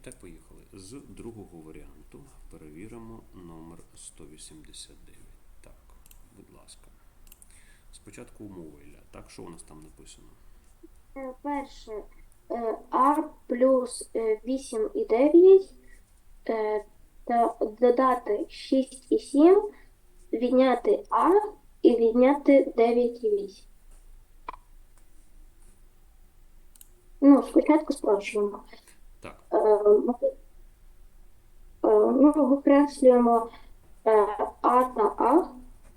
І так поїхали. З другого варіанту перевіримо номер 189. Так, будь ласка. Спочатку умова Ілля. Так, що у нас там написано? Е, Перше е, А плюс е, 8 і 9 е, та додати 6 і 7, відняти А і відняти 9 і 8. Ну, спочатку спрощуємо. Е, ми- е, Ну, викреслюємо е, А та А.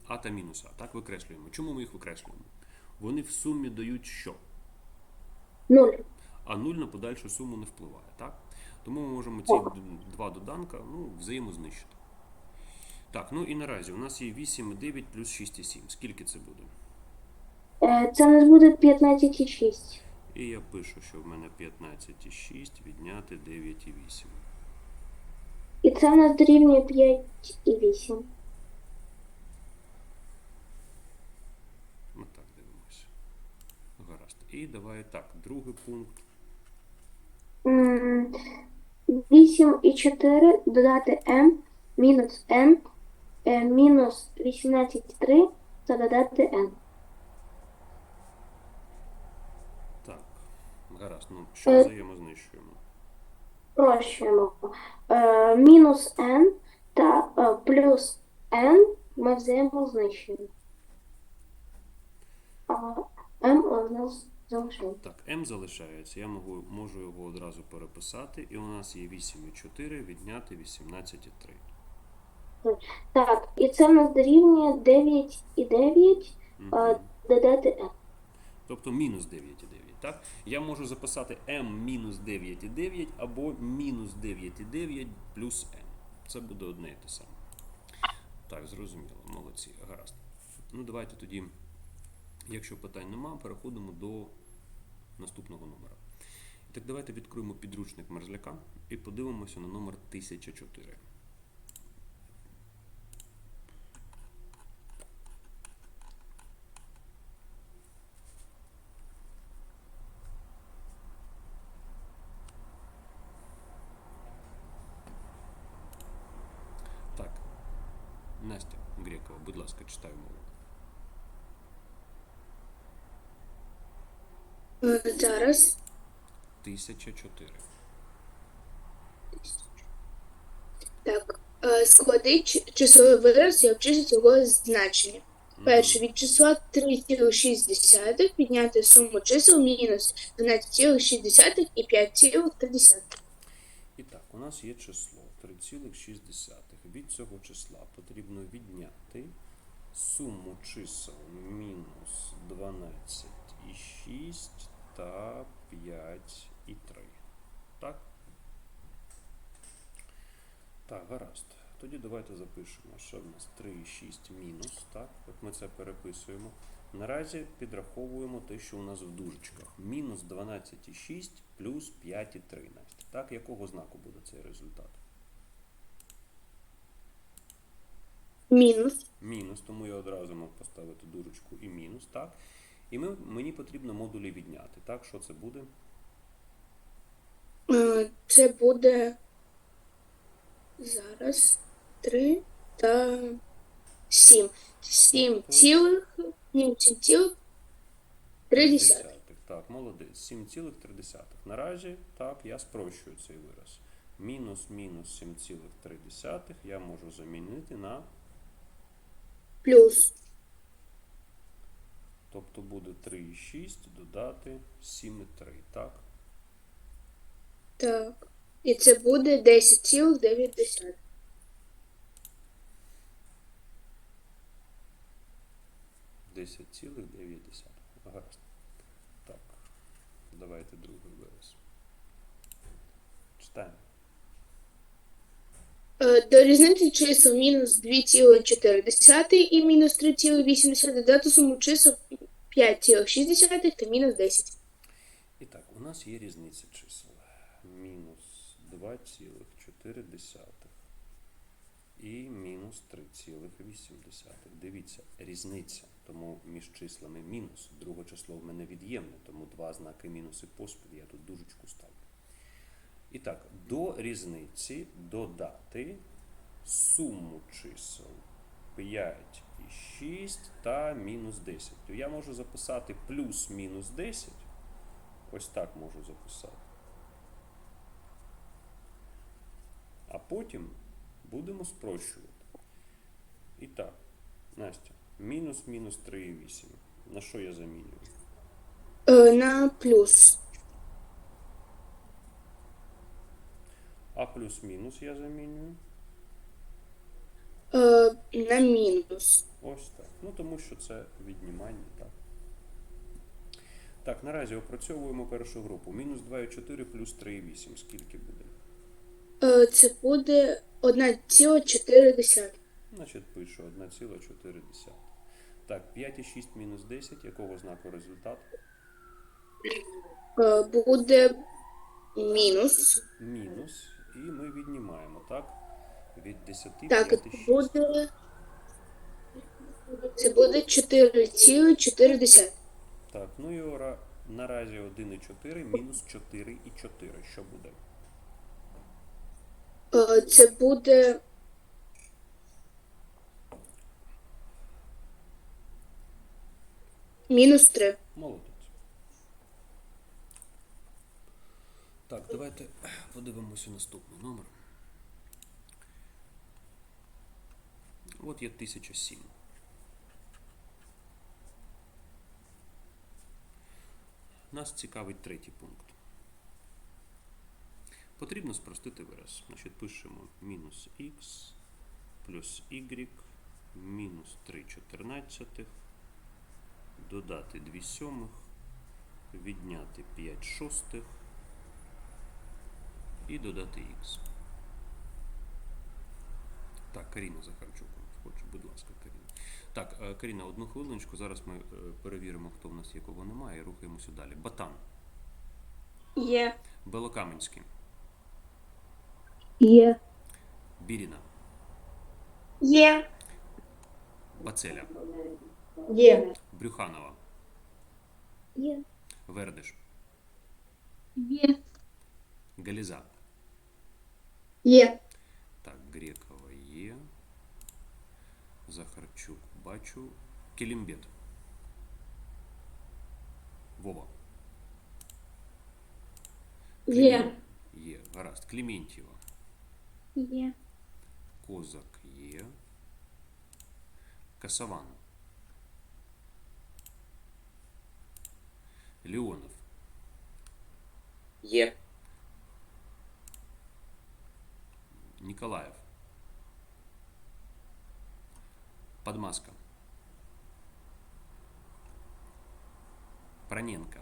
А та мінус А. Так викреслюємо. Чому ми їх викреслюємо? Вони в сумі дають що? 0. А 0 на подальшу суму не впливає, так? Тому ми можемо ці два доданка ну, взаємознищити. Так, ну і наразі у нас є 8 і 9 плюс 6 і 7. Скільки це буде? Це у нас буде 15 і я пишу, що в мене 15 і 6 відняти 9 і це у нас дорівнює 5 і 8. Ми так дивимося. Гаразд. І давай так, другий пункт. 8 і 4 додати m мінус n е, мінус 18 і 3 та додати n. Так, гаразд. Ну, що Е. взаємознищуємо? Прощуємо. Е, Мінус n та е, плюс n ми взаємознищуємо. А m у нас залишається. Так, m залишається. Я можу, можу його одразу переписати. І у нас є 8 і 4 відняти 18 і 3. Так, і це в нас дорівнює 9 і 9 е, додати n. Тобто мінус 9,9. Так? Я можу записати m мінус 9,9 або мінус 9,9 плюс m. Це буде одне і те саме. Так, зрозуміло. Молодці. Гаразд. Ну, давайте тоді, якщо питань нема, переходимо до наступного номера. І так, давайте відкриємо підручник мерзляка і подивимося на номер 1004. Так. Настя Грекова, будь ласка, читаю мову. Е, Зараз 1004. так. Е, Склади числовий вираз і обчисліть його значення. Перше, від числа 3,6 підняти суму чисел мінус 12,6 і 5,3. І так, у нас є число 3,6. Від цього числа потрібно відняти суму чисел мінус 12,6 та 5,3. Так? Так, гаразд. Тоді давайте запишемо, що в нас 3,6 мінус, так? От ми це переписуємо. Наразі підраховуємо те, що у нас в дужечках. Мінус 12,6 плюс 5,3. Так, якого знаку буде цей результат? Мінус. Мінус, тому я одразу мав поставити дужечку і мінус, так? І ми, мені потрібно модулі відняти. Так, що це буде? Е, Це буде зараз 3 та 7. 7 цілих, ні, 7 цілих 3 десятих. Так, молодець. 7,3. Наразі, так, я спрощую цей вираз. Мінус мінус 7,3 я можу замінити на, Плюс. Тобто буде 3,6 додати 7,3, так? Так. І це буде 10,9. 10,9. Гаразд. Так. Давайте другий вираз. Читаємо. Е, До різниці чисел мінус 2,4 і мінус 3,8 додати суму чисел 5,6 та мінус 10. І так, у нас є різниця чисел. Мінус 2,4 і мінус 3,8. Дивіться, різниця. Тому між числами мінус. Друге число в мене від'ємне, тому два знаки мінуси поспіль. Я тут дужечку ставлю. І так, до різниці додати суму чисел 5 і 6 та мінус 10. То я можу записати плюс-мінус 10. Ось так можу записати. А потім будемо спрощувати. І так, Настя, мінус мінус 3,8. На що я замінюю? Е, на плюс. А плюс-мінус я замінюю. Е, на мінус. Ось так. Ну тому що це віднімання, так. Так, наразі опрацьовуємо першу групу. Мінус 2,4 плюс 3,8. Скільки буде? Е, це буде 1,4. Значить, пишу 1,4. Так, 5,6 мінус 10. Якого знаку результат? Е, буде мінус. Мінус. І ми віднімаємо, так? Від 10 Так, 5,6. буде. Це буде 4,4. Так, ну і ора- наразі 1,4 мінус 4,4. Що буде? Е, це буде. Мінус 3. Молодець. Так, давайте подивимося наступний номер. От є 1007. Нас цікавить третій пункт. Потрібно спростити вираз. Значить, пишемо мінус х плюс y мінус 3 чотирнадцятих додати 2 сьомих, відняти 5 шостих і додати х. Так, Каріна Захарчук, хоче, будь ласка, Каріна. Так, е, Каріна, одну хвилиночку. Зараз ми е, перевіримо, хто в нас є, кого немає, і рухаємося далі. Батан, Є. Белокаменський, Є. Біріна, Є. Бацеля, Є. Брюханова, Є. Вердиш, Є. Галіза. Є. Так, Грекова є. Захарчук бачу. Келімбет. Вова. Є. Є. Гаразд. Клементьєва. Є. Козак є. Касаван. Леонов. Є. Николаев. Подмаска. Проненко.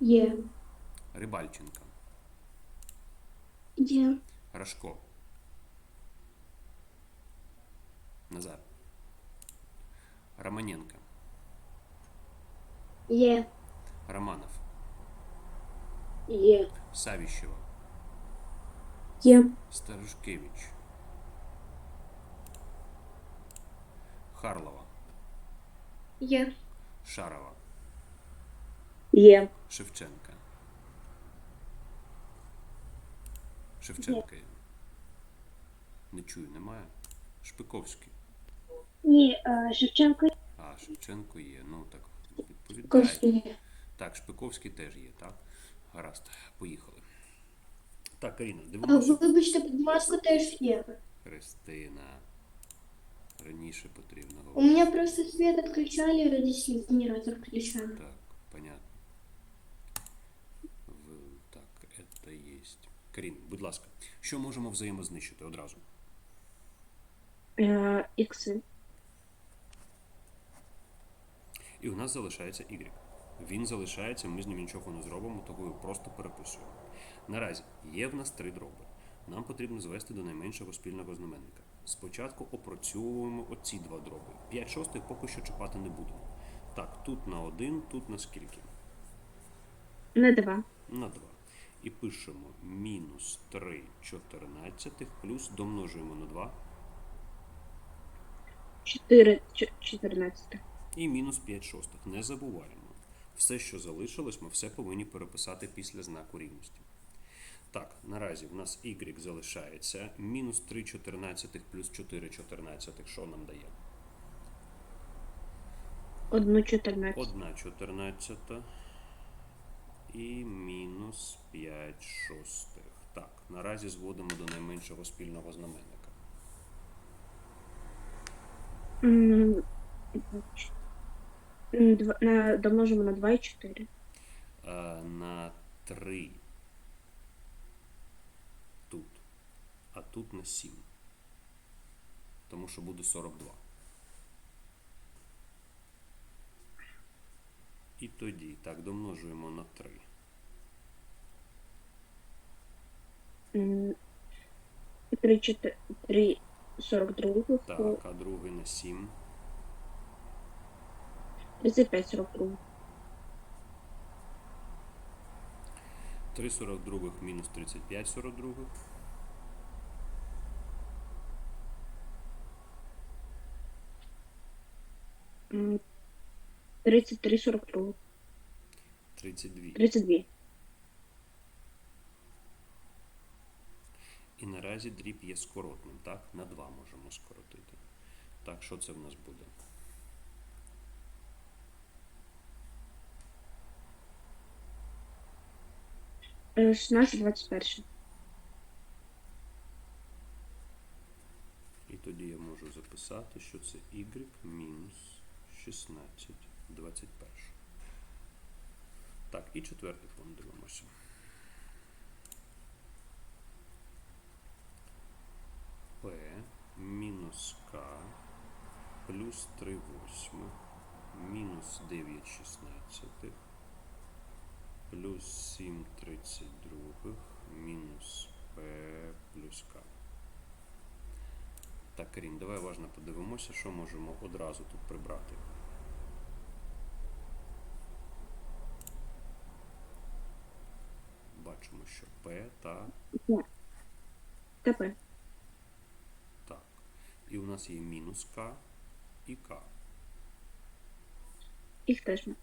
Є. Рибальченко. Є. Рожко. Назар. Романенко. Є. Романов. Є. Савищева. Є. Старушкевич. Харлова. Є. Шарова. Є. Шевченка. Шевченка. є. Не чую, немає. Шпиковський. Ні, Шевченко. А, Шевченко є. Ну так, відповідає. Так, Шпиковський теж є, так? Гаразд, поїхали. Так, Каріна, А, дивимося. Вибачте, підмазка теж є. Христина. Раніше потрібно У говорити. меня просто свет отключали, родители генератор включали. Так, понятно. В, так, это есть. Карін, будь ласка, що можемо взаємознищити одразу? Иксы. І у нас залишається Y. Він залишається, ми з ним нічого не зробимо, того його просто переписуємо. Наразі є в нас три дроби. Нам потрібно звести до найменшого спільного знаменника. Спочатку опрацьовуємо оці два дроби. 5 шостих поки що чіпати не будемо. Так, тут на 1, тут на скільки? На два. На 2. І пишемо мінус 3 чотирнадцятих плюс домножуємо на 2 Четыре, четырнадцатых. і мінус 5 шостих. Не забуваємо. Все, що залишилось, ми все повинні переписати після знаку рівності. Так, наразі в нас y залишається. Мінус 3 чотирнадцятих плюс 4 чотирнадцятих. Що нам дає? Одну 14. 1 чотирнадцята і мінус 5 шостих. Так, наразі зводимо до найменшого спільного знаменника. М, м, два- на- Домножимо на 2 і 4. Е, на 3 тут, а тут на 7. Тому що буде 42. І тоді, так, домножуємо на 3. 3, 4, 3, 42, Так, а другий на 7. 35, 42. 3 42 мінус 35 42. 33, 42. 32. 32. І наразі дріб є скоротним, так? На 2 можемо скоротити. Так, що це в нас буде? Е, 16, 21. І тоді я можу записати, що це y мінус 16 21. Так, і четвертий фон дивимося. P мінус К плюс 3 восьмих мінус 9 шістнадцятих плюс 7 тридцять других мінус P плюс К. Так, Карін, давай уважно подивимося, що можемо одразу тут прибрати. Бачимо, що P та ТП. так. І у нас є мінус К і К. Їх теж не.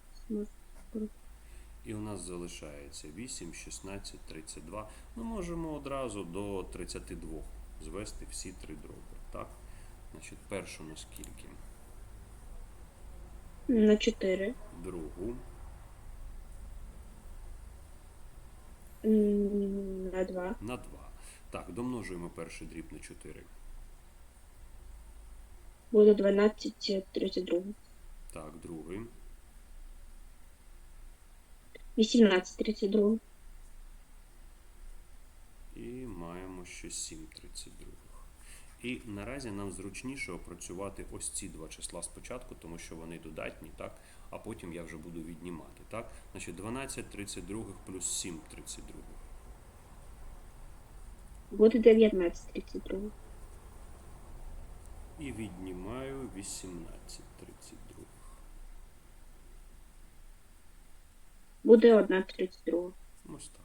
І у нас залишається 8, 16, 32. Ми можемо одразу до 32 звести всі три дроби. Так? Значить, першу на скільки? На 4. Другу. На 2. На 2. Так, домножуємо перший дріб на 4. Буде 12, 32. Так, другий. 18, 32. І маємо ще 7 32. І наразі нам зручніше опрацювати ось ці два числа спочатку, тому що вони додатні, так? А потім я вже буду віднімати. Так? Значить, 12 32 плюс 7 32. Буде 19, 32. І віднімаю 18 32. Буде 1, 32. Ось так.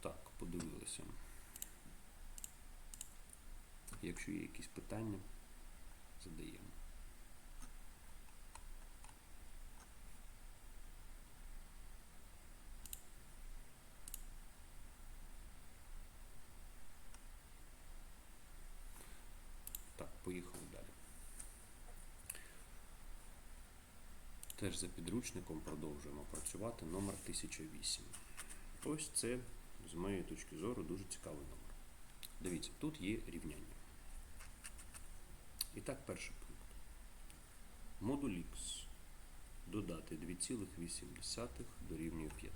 Так, подивилися. Якщо є якісь питання, задаємо. Так, поїхали далі. Теж за підручником продовжуємо працювати номер 1008. Ось це, з моєї точки зору, дуже цікавий номер. Дивіться, тут є рівняння. І так, перший пункт. Модуль х додати 2,8 дорівнює 5.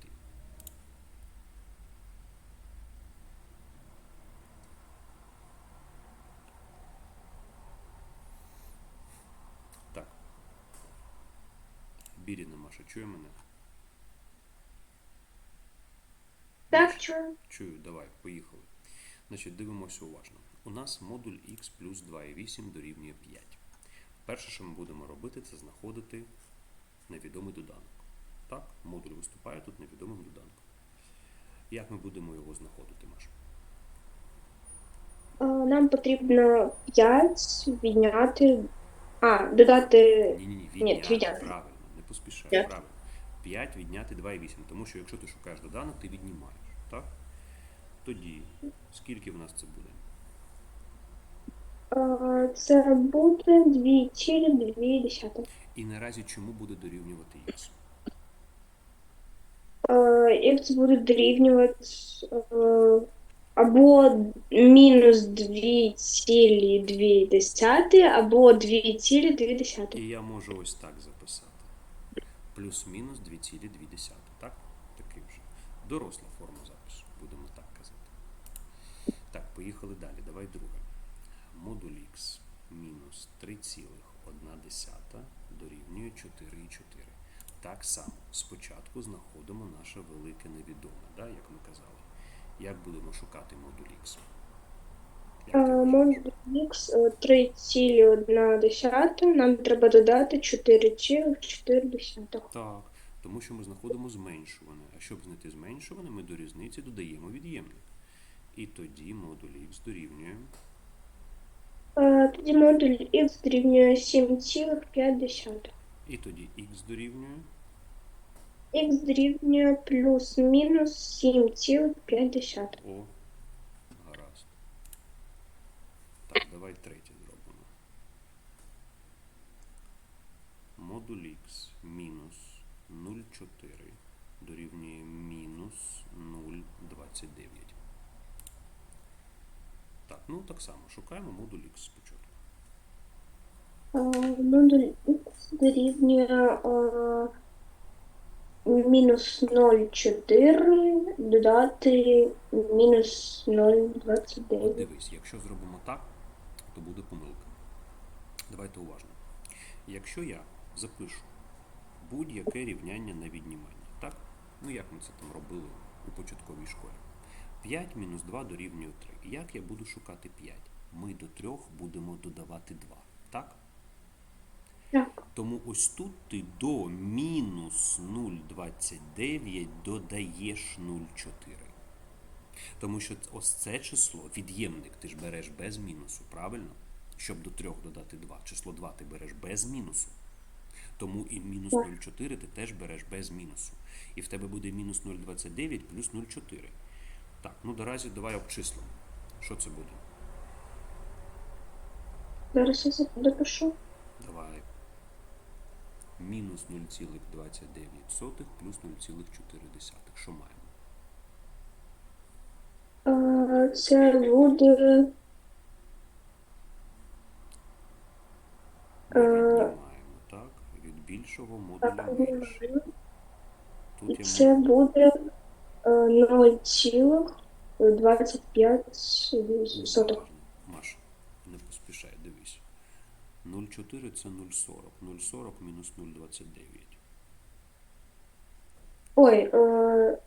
Так. Біріна Маша, чує мене? Так, чую. Чую, давай, поїхали. Значить, дивимося уважно. У нас модуль x плюс 2,8 дорівнює 5. Перше, що ми будемо робити, це знаходити невідомий доданок. Так, модуль виступає тут невідомим доданком. Як ми будемо його знаходити, Маш? Е, Нам потрібно 5 відняти. А, додати. Ні, ні, відняти. Правильно, не поспішай. Правильно. 5 відняти 2,8. Тому що якщо ти шукаєш доданок, ти віднімаєш. Так? Тоді скільки в нас це буде? Це буде 2,2. І наразі чому буде дорівнювати х? Х буде дорівнювати е, або мінус 2,2, або 2,2. І я можу ось так записати. Плюс-мінус 2,2. Так? Такий вже. Доросла форма запису, будемо так казати. Так, поїхали далі. Давай друге. Модуль х мінус 3,1 дорівнює 4,4. Так само спочатку знаходимо наше велике невідоме, да, як ми казали. Як будемо шукати модуль х? Е? Модуль х 3,1. Нам треба додати 4,4. Так, тому що ми знаходимо зменшуване. А щоб знайти зменшуване, ми до різниці додаємо від'ємник. І тоді модуль х дорівнює. Е, Тоді модуль х дорівнює 7,5. І тоді х дорівнює. Х дорівнює плюс-мінус 7,5. О, гаразд. Так, давай третє зробимо. Модуль х мінус 0,4 дорівнює мінус 0,29. Так, ну так само. Шукаємо модуль х спочатку. Е, Модуль х дорівнює е, мінус 0,4 додати мінус От 0,29. дивись, якщо зробимо так, то буде помилка. Давайте уважно. Якщо я запишу будь-яке рівняння на віднімання, так? Ну як ми це там робили у початковій школі? 5 мінус 2 дорівнює 3. Як я буду шукати 5? Ми до 3 будемо додавати 2. Так? Так. Тому ось тут ти до мінус 0,29 додаєш 0,4. Тому що ось це число, від'ємник, ти ж береш без мінусу, правильно? Щоб до 3 додати 2. Число 2 ти береш без мінусу. Тому і мінус 0,4 ти теж береш без мінусу. І в тебе буде мінус 0,29 плюс 0,4. Так, ну наразі давай обчислимо. Що це буде? Зараз я допишу. Давай. Мінус 0,29 плюс 0,4. Що маємо? це буде. Е, так? Від більшого модуля менше. Тут Це йому буде е, 0,25. Маша, не поспішай, дивись. 0,4 це 0,40. 0,40 мінус 0,29. Ой, е,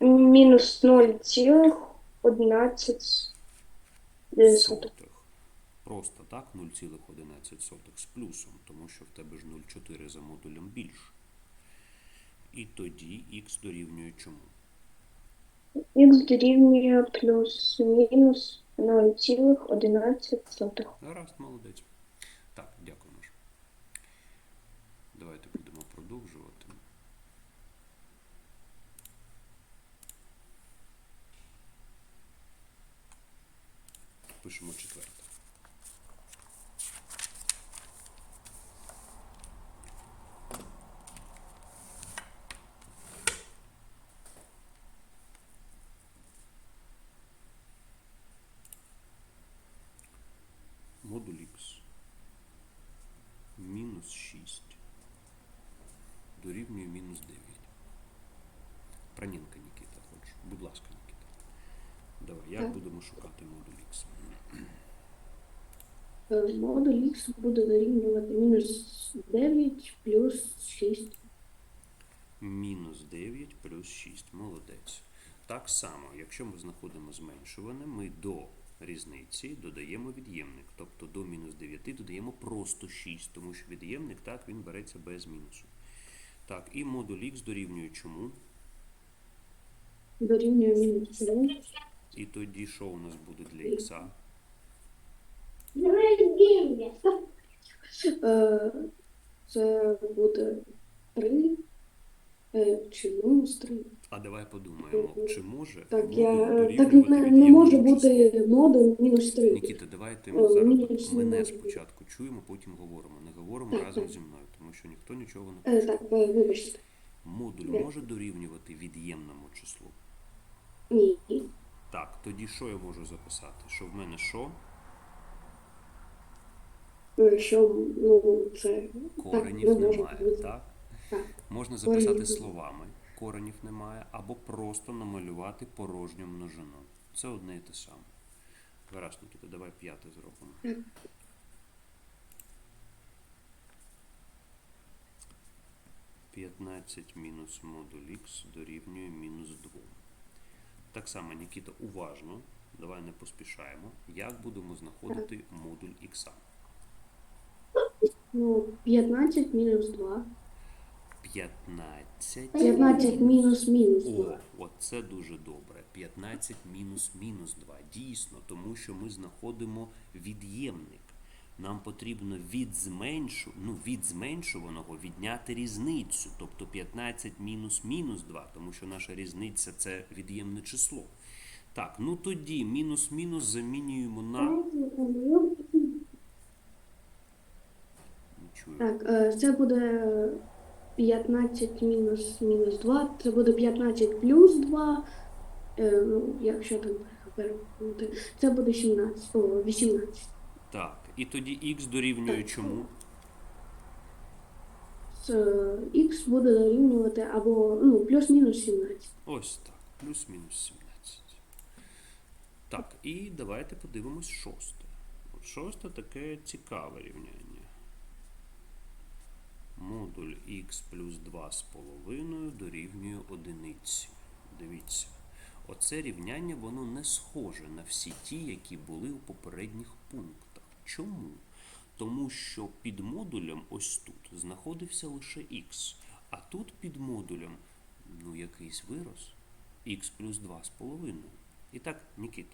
мінус 0, 11 900. Просто так 0,11 з плюсом, тому що в тебе ж 0,4 за модулем більше. І тоді х дорівнює чому? Х дорівнює плюс мінус 0,11. Гаразд, молодець. Пишемо четверте. Модуль х мінус 6 дорівнює мінус 9. Пранінка Нікіта, хоч, будь ласка, Нікіта. Давай, як Так. будемо шукати модуль х? Е, Модуль х буде дорівнювати мінус 9 плюс 6. Мінус 9 плюс 6. Молодець. Так само, якщо ми знаходимо зменшуване, ми до різниці додаємо від'ємник. Тобто до мінус 9 додаємо просто 6, тому що від'ємник так він береться без мінусу. Так, і модуль х дорівнює чому? Дорівнює мінус 9. І тоді що у нас буде для х? Е, Це буде 3. е, чи мінус 3. А давай подумаємо, чи може Так, модуль я, е, так не, не може бути модуль мінус 3. Нікіта, давайте ми зараз мене не спочатку чуємо, потім говоримо. Не говоримо Так, разом так. зі мною, тому що ніхто нічого не Е, почує. так, е, вибачте. Модуль Де? може дорівнювати від'ємному числу? Ні. Так, тоді що я можу записати? Що в мене що? Е, Що, ну, це... Коренів так, не немає, так? Так. Можна записати немає. словами, коренів немає, або просто намалювати порожню множину. Це одне і те саме. Гаразд, Нікіта, давай п'яте зробимо. Так. П'ятнадцять мінус модуль х дорівнює мінус 2. Так само, Нікіта, уважно, давай не поспішаємо. Як будемо знаходити модуль х? Ну, 15 мінус 2. 15. 15 мінус мінус 2. О, от це дуже добре. 15 мінус мінус 2. Дійсно, тому що ми знаходимо від'ємник. Нам потрібно від зменшу, ну, від зменшуваного відняти різницю. Тобто 15 мінус мінус 2, тому що наша різниця це від'ємне число. Так, ну тоді мінус-мінус замінюємо на. Не чую. Так, е, це буде 15 мінус мінус 2, це буде 15 плюс 2, е, ну, якщо там перевернути, це буде 17, о, 18. Так, і тоді х дорівнює чому? Це х буде дорівнювати або ну, плюс-мінус 17. Ось так, плюс-мінус 17. Так, і давайте подивимось шосте. От шосте таке цікаве рівняння. Модуль х плюс 2 з половиною дорівнює одиниці. Дивіться, оце рівняння воно не схоже на всі ті, які були у попередніх пунктах. Чому? Тому що під модулем ось тут знаходився лише х, а тут під модулем ну, якийсь вираз х плюс 2 з половиною. І так, Нікіт,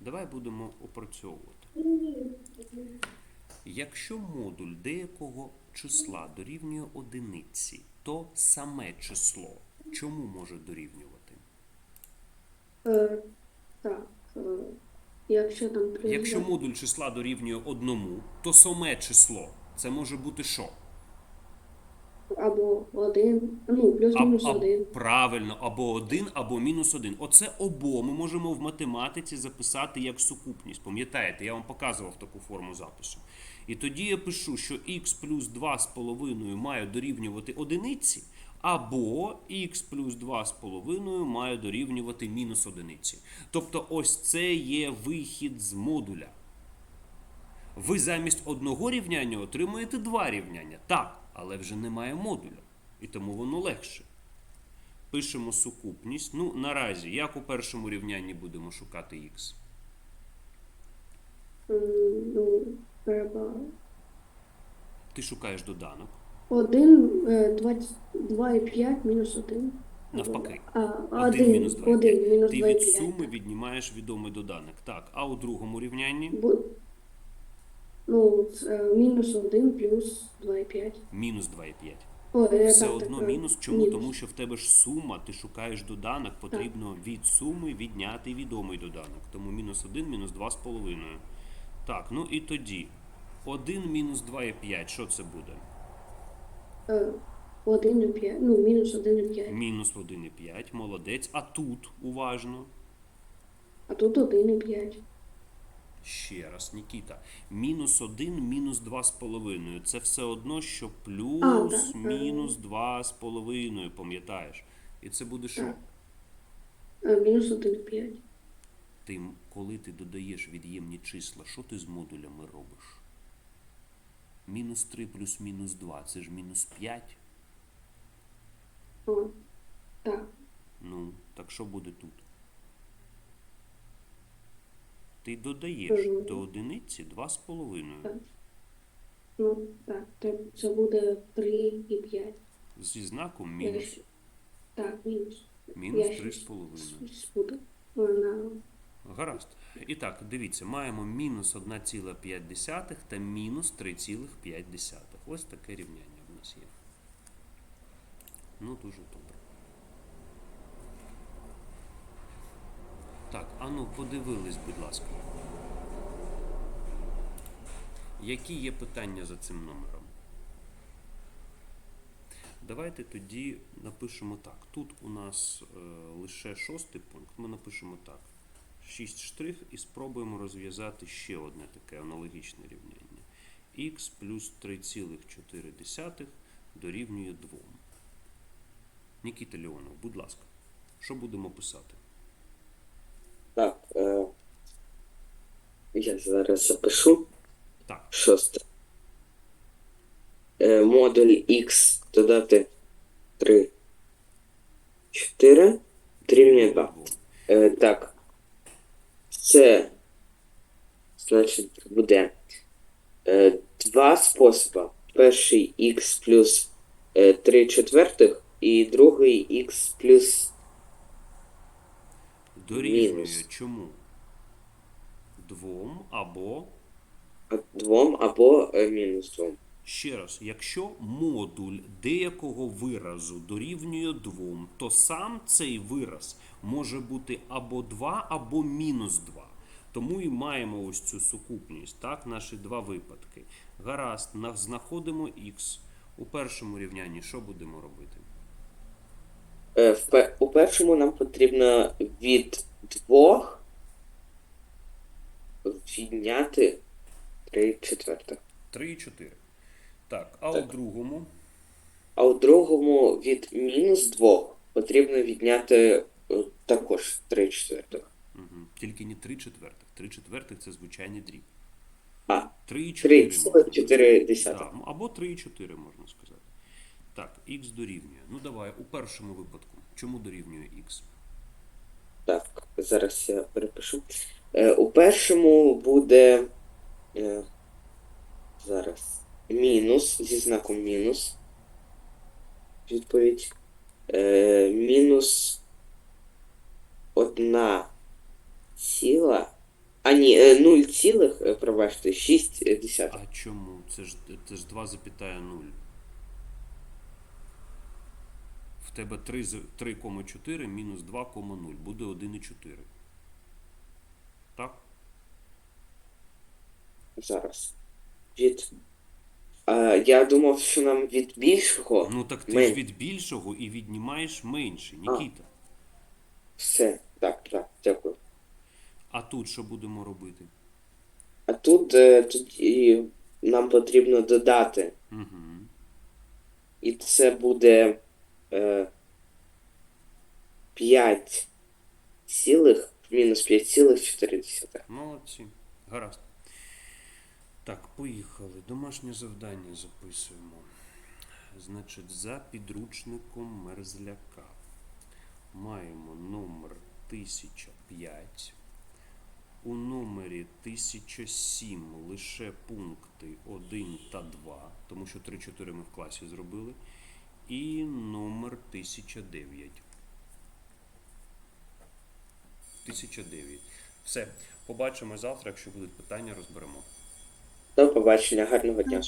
давай будемо опрацьовувати. Якщо модуль деякого числа дорівнює одиниці, то саме число чому може дорівнювати? Е, так, е, якщо там плюс Якщо модуль числа дорівнює одному, то саме число це може бути що? або 1, ну, плюс-мінус А- а- Правильно, або один, або мінус один. Оце обо ми можемо в математиці записати як сукупність. Пам'ятаєте, я вам показував таку форму запису. І тоді я пишу, що х плюс 2 з половиною має дорівнювати одиниці, або х плюс 2 з половиною має дорівнювати мінус одиниці. Тобто ось це є вихід з модуля. Ви замість одного рівняння отримуєте два рівняння. Так, але вже немає модуля. І тому воно легше. Пишемо сукупність. Ну, наразі, як у першому рівнянні будемо шукати х? Треба Ти шукаєш доданок. 1, 2,5 мінус 1. Навпаки. А, 1 1, мінус 2. 1 мінус Ти від 2,5. суми віднімаєш відомий доданок. Так, а у другому рівнянні Бу- Ну, це мінус 1 плюс 2,5. мінус 2,5. Ой, е, Все так, одно так, е, мінус. Чому? мінус. Тому що в тебе ж сума, ти шукаєш доданок, потрібно від суми відняти відомий доданок. Тому мінус 1, мінус 2 з половиною. Так, ну і тоді 1 мінус 2,5, що це буде? Е, 1,5, ну, мінус 1,5. Мінус 1,5, молодець. А тут уважно. А тут 1,5. Ще раз, Нікіта. Мінус 1, мінус 2 з половиною. Це все одно, що А, плюс, так, мінус 2 з половиною, пам'ятаєш? І це буде що? Е, Мінус 1,5. Ти, коли ти додаєш від'ємні числа, що ти з модулями робиш? Мінус 3 плюс мінус 2 це ж мінус 5. О, так. Ну, так що буде тут? Ти додаєш Мгм. до одиниці 2,5 Так. Ну, так, це буде 3,5. зі знаком мінус. Так, мінус. Мінус Я 3,5. Гаразд. І так, дивіться, маємо мінус 1,5 та мінус 3,5. Ось таке рівняння в нас є. Ну, дуже добре. Так, ану, подивились, будь ласка. Які є питання за цим номером? Давайте тоді напишемо так. Тут у нас е, лише шостий пункт. Ми напишемо так. 6 штрих і спробуємо розв'язати ще одне таке аналогічне рівняння. х плюс 3,4 дорівнює 2. Нікіта Леонов, будь ласка, що будемо писати? Так, е, я зараз запишу Так, шосте. Е, модуль X додати 3, 4, дорівнює 2. Е, так. Це значить буде е, два способи. Перший x плюс е, 3 четвертих і другий x плюс Дорівнює чому? Двом або двом або е, мінус двом. Ще раз, якщо модуль деякого виразу дорівнює 2, то сам цей вираз може бути або 2, або мінус 2. Тому і маємо ось цю сукупність, так, наші два випадки. Гаразд, знаходимо х. У першому рівнянні що будемо робити? Е, в у першому нам потрібно від двох відняти 3 четвертих. 3 і 4. Так, а у другому А у другому від мінус 2 потрібно відняти е, також 3 четвертих. угу. тільки не 3 четвертих. 3 четвертих це звичайний дріб. А, 3 і 4. 3,4 десятих. Так, або 3 4 можна сказати. Так, х дорівнює. Ну давай, у першому випадку. Чому дорівнює х? Так, зараз я перепишу. Е, у першому буде е, зараз мінус зі знаком мінус. Відповідь. Е, мінус одна ціла. А ні, е, 0 цілих, е, пробачте, 6 десятих. А чому? Це ж, це ж 2,0. В тебе 3 3,4 мінус 2,0 буде 1,4. Так? Зараз. Від. А, я думав, що нам від більшого. Ну так ти Мен- ж від більшого і віднімаєш менше, Нікіта. Все, так, так, дякую. А тут що будемо робити? А тут е, тоді нам потрібно додати. Угу. І це буде е, 5 цілих, мінус 5,4. Молодці. Гаразд. Так, поїхали. Домашнє завдання записуємо. Значить, за підручником мерзляка маємо номер 1005. У номері 1007 лише пункти 1 та 2, тому що 3-4 ми в класі зробили. І номер 1009. 1009. Все. Побачимо завтра. Якщо будуть питання, розберемо. До побачення, гарного дня.